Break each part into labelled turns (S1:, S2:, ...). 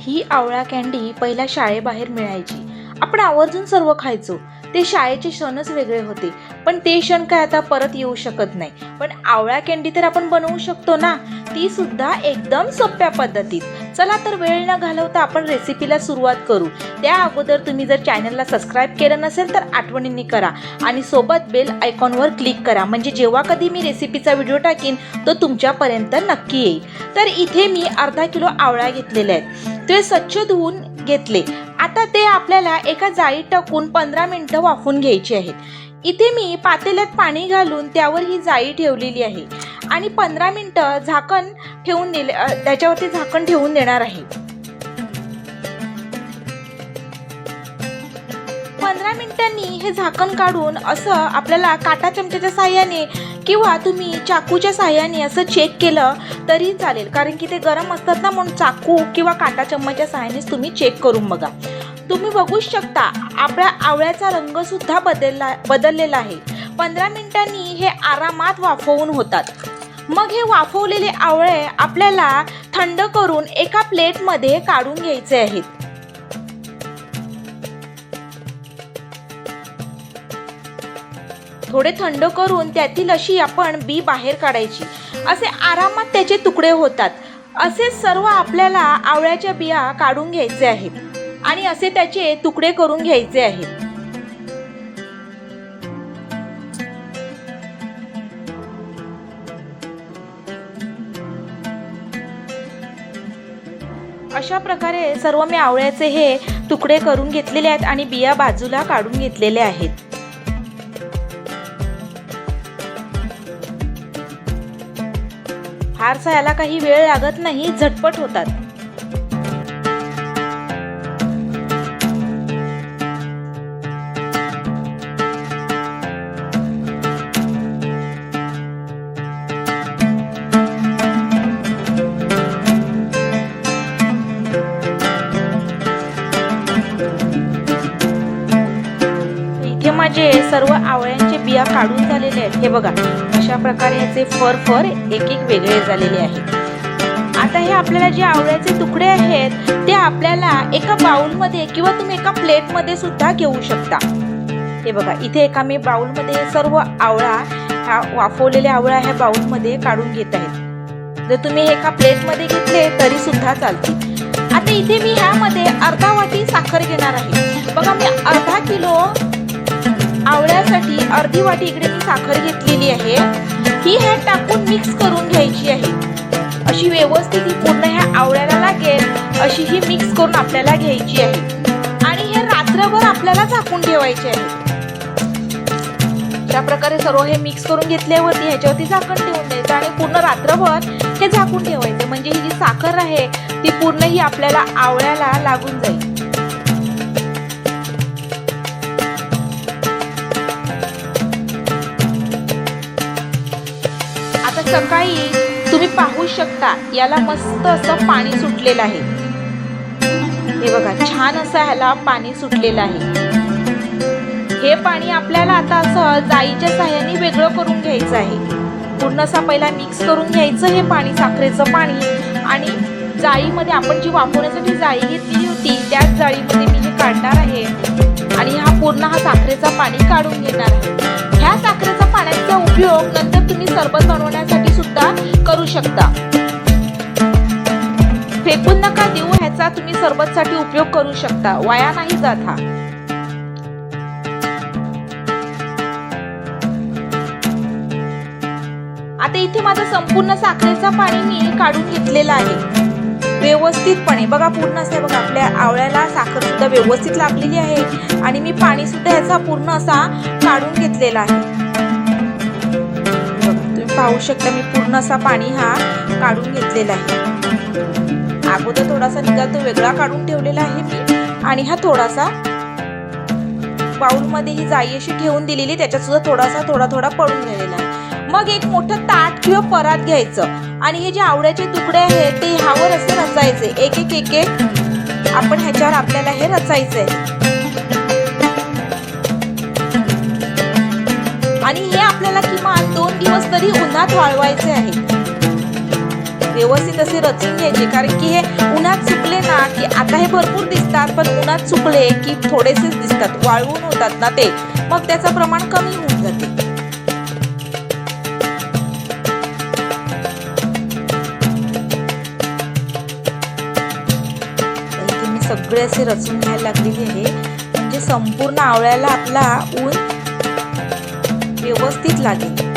S1: ही आवळा कॅन्डी पहिल्या शाळेबाहेर मिळायची. आपण आवर्जून सर्व खायचो. ते शाळेचे क्षणच वेगळे होते. पण ते क्षण काय आता परत येऊ शकत नाही. पण आवळा कॅन्डी तर आपण बनवू शकतो ना? ती सुद्धा एकदम सोप्या पद्धतीत. चला तर वेळ न घालवता आपण रेसिपीला सुरुवात करू. त्या अगोदर तुम्ही जर चॅनलला सबस्क्राईब केलं नसेल तर आठवणींनी करा. आणि सोबत बेल आयकॉनवर क्लिक करा. म्हणजे जेव्हा कधी मी रेसिपीचा व्हिडिओ टाकीन तो तुमच्यापर्यंत नक्की येईल. तर इथे मी अर्धा किलो आवळा घेतलेल्या आहेत. ते स्वच्छ धुवून घेतले. आता ते आपल्याला एका जाळीत टाकून पंधरा मिनटं वाफून घ्यायची आहेत. इथे मी पातेल्यात पाणी घालून त्यावर ही जाळी ठेवलेली आहे. आणि पंधरा मिनटं झाकण ठेवून दिले त्याच्यावरती झाकण ठेवून देणार आहे. पंधरा मिनिटांनी हे झाकण काढून असं आपल्याला काटा चमच्याच्या साह्याने किंवा तुम्ही चाकूच्या साह्याने असं चेक केलं तरी चालेल. कारण की ते गरम असतात ना म्हणून चाकू किंवा काटा चम्मचच्या साह्यानेच तुम्ही चेक करून बघा. तुम्ही बघूच शकता आपल्या आवळ्याचा रंगसुद्धा बदलला बदललेला आहे. पंधरा मिनिटांनी हे आरामात वाफवून होतात. मग हे वाफवलेले आवळे आपल्याला थंड करून एका प्लेटमध्ये काढून घ्यायचे आहेत. थोडे थंड करून त्यातील अशी आपण बी बाहेर काढायची. असे आरामात त्याचे तुकडे होतात. असे सर्व आपल्याला आवळ्याच्या बिया काढून घ्यायचे आहेत आणि असे त्याचे तुकडे करून घ्यायचे आहेत. अशा प्रकारे सर्व मी आवळ्याचे हे तुकडे करून घेतलेले आहेत आणि बिया बाजूला काढून घेतलेले आहेत. फारसा याला काही वेळ लागत नाही झटपट होतात. इथे माझे सर्व आवळ्यांचे बिया काढून झालेले आहेत. हे बघा अशा प्रकारे याचे फर फर एक एक वेगळे झालेले आहेत. आता हे आपल्याला जे आवळ्याचे तुकडे आहेत ते आपल्याला एका बाउलमध्ये किंवा तुम्ही एका प्लेटमध्ये सुद्धा घेऊ शकता. हे बघा इथे एका मी बाउलमध्ये सर्व आवळा हा वाफवलेल्या आवळा ह्या बाउलमध्ये काढून घेत आहेत जर तुम्ही हे एका प्लेटमध्ये घेतले तरी सुद्धा चालते. आता इथे मी ह्यामध्ये अर्धा वाटी साखर घेणार आहे. बघा मी अर्धा किलो आवळ्यासाठी अर्धी वाटी इकडे मी साखर घेतलेली आहे. ही ह्यात टाकून मिक्स करून घ्यायची आहे. अशी व्यवस्थित ही पूर्ण ह्या आवळ्याला लागेल अशी ही मिक्स करून आपल्याला घ्यायची आहे. आणि हे रात्रभर आपल्याला झाकून ठेवायचे आहे. अशा प्रकारे सर्व हे मिक्स करून घेतल्यावरती ह्याच्यावरती झाकण ठेवून द्यायचं आणि पूर्ण रात्रभर हे झाकून ठेवायचं. म्हणजे ही जी साखर आहे ती पूर्ण ही आपल्याला आवळ्याला लागून जाईल. सकाळी तुम्ही पाहू शकता याला मस्त असं पाणी सुटलेलं आहे. हे बघा छान असं ह्याला पाणी सुटलेलं आहे. हे पाणी आपल्याला आता असं जाईच्या साह्याने वेगळं करून घ्यायचं आहे. पूर्ण असा पहिला मिक्स करून घ्यायचं हे पाणी साखरेचं पाणी. आणि जाळीमध्ये आपण जी वापरण्यासाठी जाळी घेतली होती त्याच जाळीमध्ये मी हे काढणार आहे. आणि हा पूर्ण हा साखरेचा पाणी काढून घेणार आहे. शकता. फेकून नका देऊ ह्याचा तुम्ही सरबतसाठी उपयोग करू शकता. वाया नाही जात हा. आता इथे माझा संपूर्ण साखरेचा पाणी मी काढून घेतलेला आहे. व्यवस्थितपणे. बघा पूर्ण असे बघा. आपल्या आवळ्याला साखर सुद्धा व्यवस्थित लागलेली आहे. आणि मी पाणी सुद्धा ह्याचा पूर्ण असा काढून घेतलेला आहे. पाहू शकता मी पूर्ण असा पाणी हा काढून घेतलेला आहे. अगोदर थोडासा निघाल तो वेगळा काढून ठेवलेला आहे मी. आणि हा थोडासा बाउलमध्ये ही जाई अशी ठेवून दिलेली त्याच्यात सुद्धा थोडासा थोडा थोडा पडून गेलेला आहे. मग एक मोठं ताट किंवा परात घ्यायचं. आणि हे जे आवड्याचे तुकडे आहेत ते ह्यावर असे रचायचे एक एक एक एक आपण ह्याच्यावर आपल्याला हे रचायचंय. आणि हे आपल्याला किमान दोन दिवस तरी उन्हात वाळवायचे आहे. व्यवस्थित असे रचून घ्यायचे कारण की हे उन्हात सुकले ना की आता हे भरपूर दिसतात पण उन्हात सुकले की थोडेसेच दिसतात वाळवून होतात ना ते. मग त्याचं प्रमाण कमी होऊन जाते. सगळे असे रचून घ्यायला लागलेली आहे. म्हणजे संपूर्ण आवळ्याला आपला ऊन व्यवस्थित लागेल.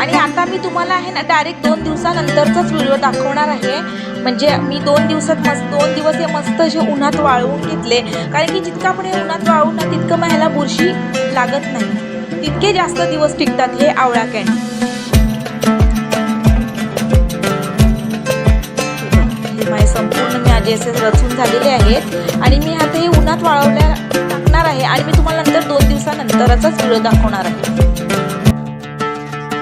S1: आणि आता मी तुम्हाला आहे ना डायरेक्ट दोन दिवसानंतरचाच व्हिडिओ दाखवणार आहे. म्हणजे मी दोन दिवसात मस्त दोन दिवस हे मस्त असे उन्हात वाळवून घेतले. कारण की जितकं आपण हे उन्हात वाळवून ना तितकं मग ह्याला बुरशी लागत नाही. तितके जास्त दिवस टिकतात हे आवळा कॅन्डी संपूर्ण रचून झालेले आहेत. आणि मी आता हे उन्हात वाळवल्या टाकणार आहे आणि मी तुम्हाला नंतर दोन दिवसानंतरचाच व्हिडिओ दाखवणार आहे.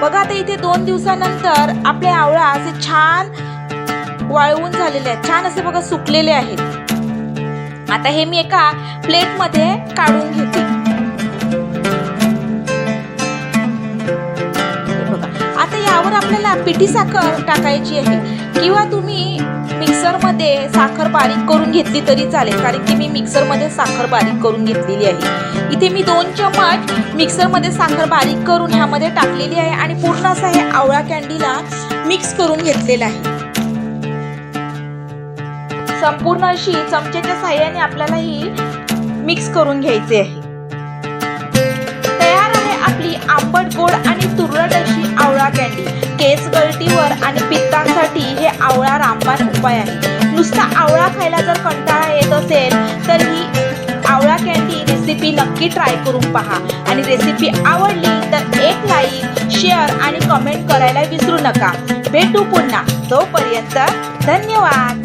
S1: बघा आता इथे दोन दिवसानंतर आपले आवळा असे छान वाळवून झालेले आहेत. छान असे बघा सुकलेले आहेत. आता हे मी एका प्लेटमध्ये काढून घेते. बघा. आता यावर आपल्याला पिठी साखर टाकायची आहे. किंवा तुम्ही मिक्सरमध्ये साखर बारीक करून घेतली तरी चालेल कारण की मी मिक्सरमध्ये साखर बारीक करून घेतलेली आहे. इथे मी दोन चम्मच मिक्सरमध्ये साखर बारीक करून ह्यामध्ये टाकलेली आहे आणि पूर्ण असं हे आवळा कॅन्डीला मिक्स करून घेतलेलं आहे. संपूर्ण अशी चमच्याच्या साह्याने आपल्याला ही मिक्स करून घ्यायची आहे. तयार आहे आपली आंबट गोड आणि तुरट अशी आवळा कॅन्डी केस गळतीवर आणि पित्तांसाठी हे आवळा उपाय आहे. नुसता आवळा खायला जर कंटाळा येत असेल तर ही आवळा कॅन्डी रेसिपी नक्की ट्राय करून पहा. आणि रेसिपी आवडली तर एक लाईक शेअर आणि कमेंट करायला विसरू नका. भेटू पुन्हा. तोपर्यंत धन्यवाद.